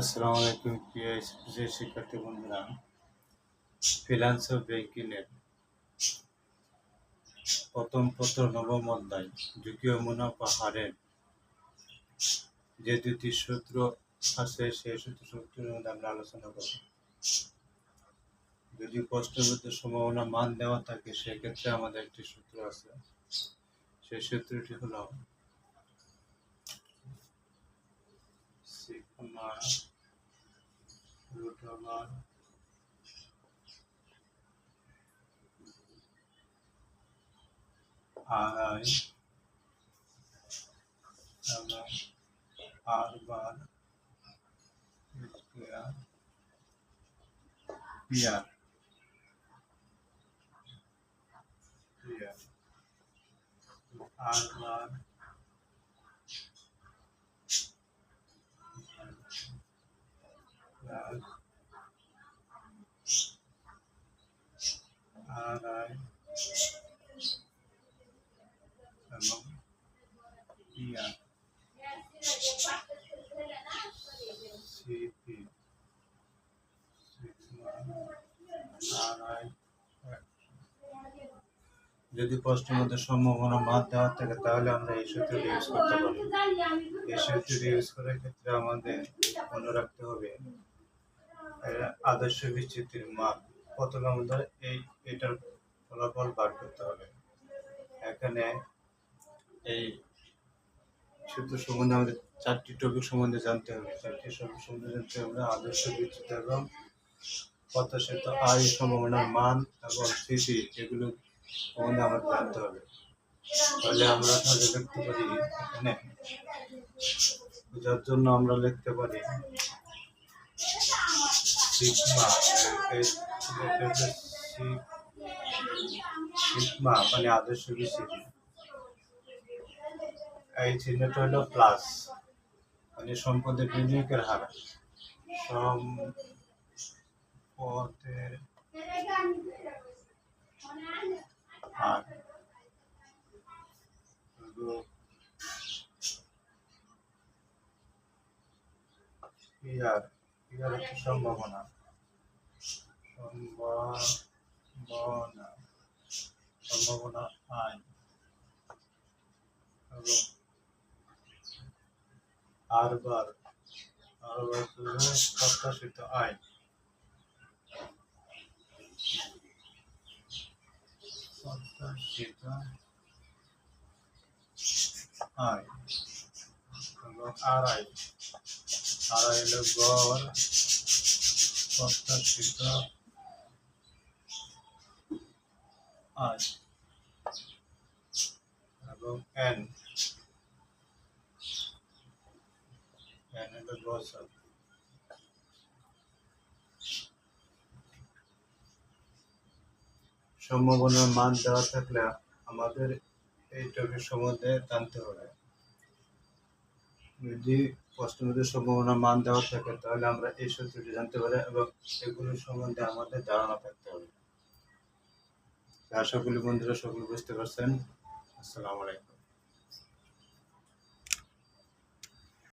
আসসালামু আলাইকুম প্রিয় প্রিয় শিক্ষার্থী বন্ধুরা ফিনান্স ও ব্যাংকিংয়ের প্রথম পত্র, নবম অধ্যায় ঝুঁকি মুনাফা হারের যে দুটি সূত্র আছে, সেই সূত্র সূত্রের মধ্যে আমরা আলোচনা করব। যদি প্রশ্নবিদ্ধ সম্ভাবনা মান দেওয়া থাকে, সেক্ষেত্রে আমাদের একটি সূত্র আছে। সেই সূত্রটি হলো, sigma Come on. R I R bar square P R P R R bar যদি প্রশ্নের মধ্যে সম্ভাবনা মান দেওয়া থাকে, তাহলে আমরা এই সূত্রটি ইউজ করতে পারি। এই সূত্রটি ইউজ করার ক্ষেত্রে আমাদের মনে রাখতে হবে আদর্শ বিচ্যুতির মান কতটা আমাদের এই, এটার ফলাফল বার করতে হবে। এখানে এই সূত্র সম্বন্ধে আমাদের চারটি টপিক সম্বন্ধে জানতে হবে। চারটি সম্বন্ধে জানতে হবে আদর্শ বিচ্যুত এবং প্রত্যাশিত আয় সম্ভাবনার মান এবং স্থিতি এগুলো সম্বন্ধে আমাদের জানতে হবে। তাহলে আমরা তাহলে লিখতে পারি এখানে। বোঝার জন্য আমরা লিখতে পারি সিগমা সিগমা মানে আদর্শ বিচ্যুতি এই চিহ্নটা হলো প্লাস মানে সম্পদের বিনিয়োগের হার। সম্পদের হার পিয়ার পিয়ার হচ্ছে সম্ভাবনা? সম্ভাবনা। সম্ভাবনা আইন এবং আর বার আর বার প্রত্যাশিত আইন। প্রত্যাশিত আইন এবং আর আই আর আই হলো গড় প্রত্যাশিত আইন এবং এন এন হলো গ্রসার সম্ভাবনার মান দেওয়া থাকলে আমাদের এই টপিক সম্বন্ধে জানতে হবে। যদি প্রশ্নবোধের সম্ভাবনার মান দেওয়া থাকে, তাহলে আমরা এই সূত্রটি জানতে পারি এবং এগুলোর সম্বন্ধে আমাদের ধারণা থাকতে হবে। আশা করি বন্ধুরা, সকলে বুঝতে পারছেন? আসসালামু আলাইকুম।